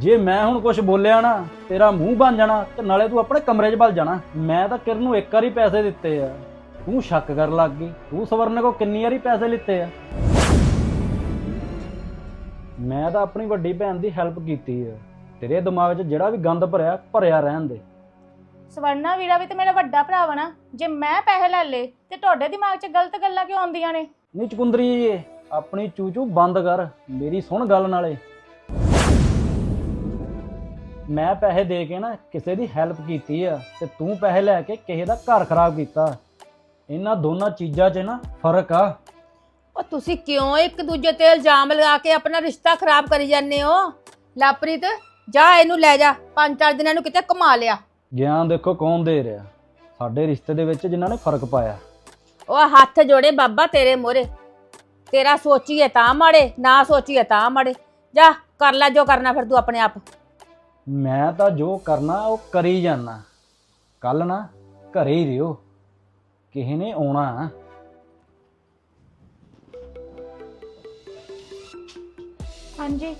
S1: ਜੇ ਮੈਂ ਹੁਣ ਕੁਝ ਬੋਲਿਆ ਨਾ ਤੇਰਾ ਮੂੰਹ ਬਣ ਜਾਣਾ ਤੇ ਨਾਲੇ ਤੂੰ ਆਪਣੇ ਕਮਰੇ 'ਚ ਭੱਜ ਜਾਣਾ। ਮੈਂ ਤਾਂ ਕਿਰਨ ਨੂੰ ਇੱਕ ਵਾਰੀ ਪੈਸੇ ਦਿੱਤੇ ਆ। ਤੂੰ ਸ਼ੱਕ ਕਰਨ ਲੱਗ ਗਈ। ਤੂੰ ਸਵਰਨ ਕੋ ਕਿੰਨੀ ਵਾਰੀ ਪੈਸੇ ਲਿੱਤੇ ਆ? ਮੈਂ ਤਾਂ ਆਪਣੀ ਵੱਡੀ ਭੈਣ ਦੀ ਹੈਲਪ ਕੀਤੀ ਆ। ਤੇਰੇ ਦਿਮਾਗ 'ਚ ਜਿਹੜਾ ਵੀ ਗੰਦ ਭਰਿਆ ਭਰਿਆ ਰਹਿਣ ਦੇ।
S2: ਸਵਰਨਾ ਵੀਰਾ ਵੀ ਤੇ ਮੇਰਾ ਵੱਡਾ ਭਰਾ ਵਾ ਨਾ। ਜੇ ਮੈਂ ਪੈਸੇ ਲੈ ਲੇ ਤੇ ਤੁਹਾਡੇ ਦਿਮਾਗ 'ਚ ਗਲਤ ਗੱਲਾਂ ਕਿਉਂ ਆਉਂਦੀਆਂ ਨੇ?
S1: ਨੀ ਚਕੁੰਦਰੀ ਜੀ ਆਪਣੀ ਚੂਚੂ ਬੰਦ ਕਰ। ਮੇਰੀ ਸੁਣ ਗੱਲ ਨਾਲੇ। ਮੈਂ ਪੈਸੇ ਦੇ ਕੇ ਨਾ ਕਿਸੇ ਦੀ ਹੈਲਪ ਕੀਤੀ ਆ ਤੇ ਤੂੰ ਪੈਸੇ ਲੈ ਕੇ ਕਿਸੇ ਦਾ ਘਰ ਖਰਾਬ ਕੀਤਾ। ਇਹਨਾਂ ਦੋਨਾਂ ਚੀਜ਼ਾਂ 'ਚ ਨਾ ਫ਼ਰਕ ਆ।
S5: ਉਹ ਤੁਸੀਂ ਕਿਉਂ ਇੱਕ ਦੂਜੇ ਤੇ ਇਲਜ਼ਾਮ ਲਗਾ ਕੇ ਆਪਣਾ ਰਿਸ਼ਤਾ ਖਰਾਬ ਕਰੀ ਜਾਂਦੇ ਹੋ? ਲਾਪ੍ਰੀਤ ਜਾ ਇਹਨੂੰ ਲੈ ਜਾ। ਪੰਜ ਚਾਰ ਦਿਨਾਂ ਨੂੰ ਕਿਤੇ ਕਮਾ ਲਿਆ।
S1: ਗਿਆਨ ਦੇਖੋ ਕੌਣ ਦੇ ਰਿਹਾ। ਸਾਡੇ ਰਿਸ਼ਤੇ ਦੇ ਵਿੱਚ ਜਿਨ੍ਹਾਂ ਨੇ ਫ਼ਰਕ ਪਾਇਆ।
S5: ਉਹ ਹੱਥ ਜੋੜੇ ਬਾਬਾ ਤੇਰੇ ਮੋਰੇ। ਤੇਰਾ ਸੋਚੀਏ ਤਾਂ ਮਾੜੇ ਨਾ ਸੋਚੀਏ ਤਾਂ ਮਾੜੇ। ਜਾ ਕਰ ਲੈ ਜੋ ਕਰਨਾ ਫਿਰ ਤੂੰ ਆਪਣੇ ਆਪ।
S1: ਮੈਂ ਤਾਂ ਜੋ ਕਰਨਾ ਉਹ ਕਰੀ ਜਾਣਾ ਕੱਲ ਨਾ ਘਰੇ ਹੀ ਰਿਓ। ਕਿਸੇ ਨੇ ਆਉਣਾ।
S2: ਹਾਂਜੀ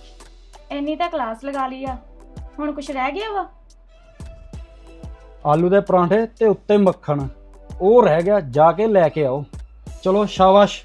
S2: ਇੰਨੀ ਤਾਂ ਕਲਾਸ ਲਗਾ ਲਈ ਆ। ਹੁਣ ਕੁਝ ਰਹਿ ਗਿਆ ਵਾ?
S1: ਆਲੂ ਦੇ ਪਰਾਂਠੇ ਤੇ ਉੱਤੇ ਮੱਖਣ। ਉਹ ਰਹਿ ਗਿਆ ਜਾ ਕੇ ਲੈ ਕੇ ਆਓ। ਚਲੋ ਸ਼ਾਬਾਸ਼।